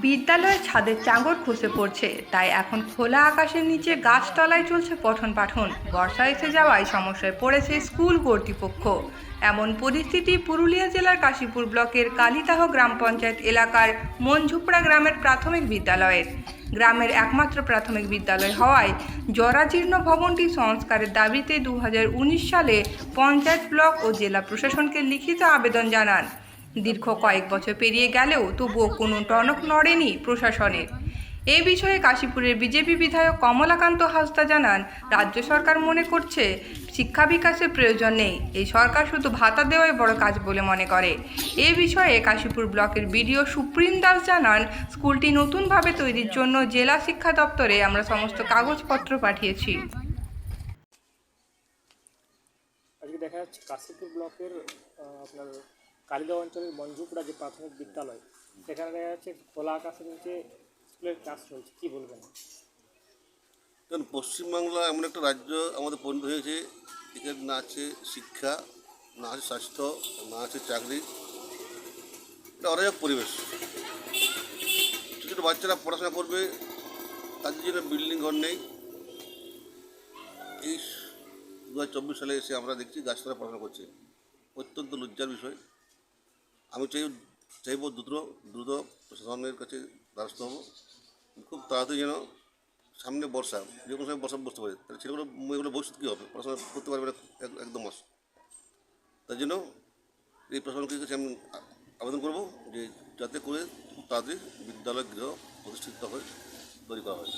বিদ্যালয়ের ছাদের চাঙর খসে পড়ছে। তাই এখন খোলা আকাশের নিচে গাছতলায় চলছে পঠন পাঠন। বর্ষা এসে যাওয়ায় সমস্যায় পড়েছে স্কুল কর্তৃপক্ষ। এমন পরিস্থিতি পুরুলিয়া জেলার কাশীপুর ব্লকের কালিদাহ গ্রাম পঞ্চায়েত এলাকার মনঝুপড়া গ্রামের প্রাথমিক বিদ্যালয়ের। গ্রামের একমাত্র প্রাথমিক বিদ্যালয় হওয়ায় জরাজীর্ণ ভবনটি সংস্কারের দাবিতে দু হাজার উনিশ সালে পঞ্চায়েত ব্লক ও জেলা প্রশাসনকে লিখিত আবেদন জানান। দীর্ঘ কয়েক বছর পেরিয়ে গেলেও তবুও কোনো টনক নড়েনি প্রশাসনের। এ বিষয়ে কাশীপুরের বিজেপি বিধায়ক কমলাকান্ত হাসদা জানান, রাজ্য সরকার মনে করছে শিক্ষা বিকাশের প্রয়োজন নেই। এই সরকার শুধু ভাতা দেওয়াই বড় কাজ বলে মনে করে। এ বিষয়ে কাশীপুর ব্লকের বিডিও সুপ্রিম দাস জানান, স্কুলটি নতুনভাবে তৈরির জন্য জেলা শিক্ষা দপ্তরে আমরা সমস্ত কাগজপত্র পাঠিয়েছি। আজকে দেখা যাচ্ছে কাশীপুর ব্লকের আপনার কালিদাহ অঞ্চলের মঞ্জুপুরা যে প্রাথমিক বিদ্যালয়, সেখানে দেখা যাচ্ছে খোলা আকাশের নিচে স্কুলের ক্লাস চলছে। কী বলবেন? কারণ পশ্চিমবাংলা এমন একটা রাজ্য আমাদের পরিণত হয়েছে, এখানে না আছে শিক্ষা, না আছে স্বাস্থ্য, না আছে চাকরি। এটা অরাজক পরিবেশ। ছোটো ছোটো বাচ্চারা পড়াশোনা করবে, তাদের জন্য বিল্ডিং ঘর নেই। এই দু হাজার চব্বিশ সালে এসে আমরা দেখছি গাছতলা পড়াশোনা করছে। অত্যন্ত লজ্জার বিষয়। আমি চাই, চাইব দ্রুত দ্রুত প্রশাসনের কাছে দ্বারস্থ হব। খুব তাড়াতাড়ি যেন সামনে বর্ষা, যে কোনো সময় বর্ষা বসতে পারে, তাহলে ছেলেগুলো মেয়েগুলো ভবিষ্যৎ কী হবে? পড়াশোনা করতে পারবে না একদম মাস। তার জন্য এই প্রশাসনকে কাছে আমি আবেদন করব যে যাতে করে খুব তাড়াতাড়ি বিদ্যালয় গৃহ প্রতিষ্ঠিত হয়, তৈরি করা হয়।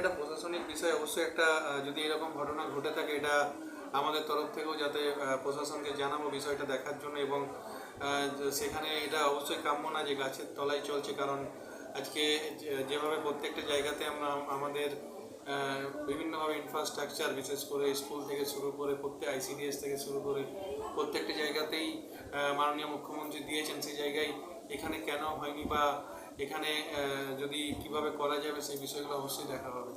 এটা প্রশাসনিক বিষয়। অবশ্যই একটা যদি এরকম ঘটনা ঘটে থাকে, এটা আমাদের তরফ থেকেও যাতে প্রশাসনকে জানাব বিষয়টা দেখার জন্য এবং সেখানে এটা অবশ্যই কাম্য না যে গাছের তলায় চলছে, কারণ আজকে যেভাবে প্রত্যেকটা জায়গাতে আমরা, আমাদের বিভিন্নভাবে ইনফ্রাস্ট্রাকচার বিশেষ করে স্কুল থেকে শুরু করে প্রত্যেক আইসিডিএস থেকে শুরু করে প্রত্যেকটা জায়গাতেই মাননীয় মুখ্যমন্ত্রী দিয়েছেন সেই জায়গায় এখানে কেন হয়নি বা এখানে যদি কীভাবে করা যাবে সেই বিষয়গুলো অবশ্যই দেখা হবে।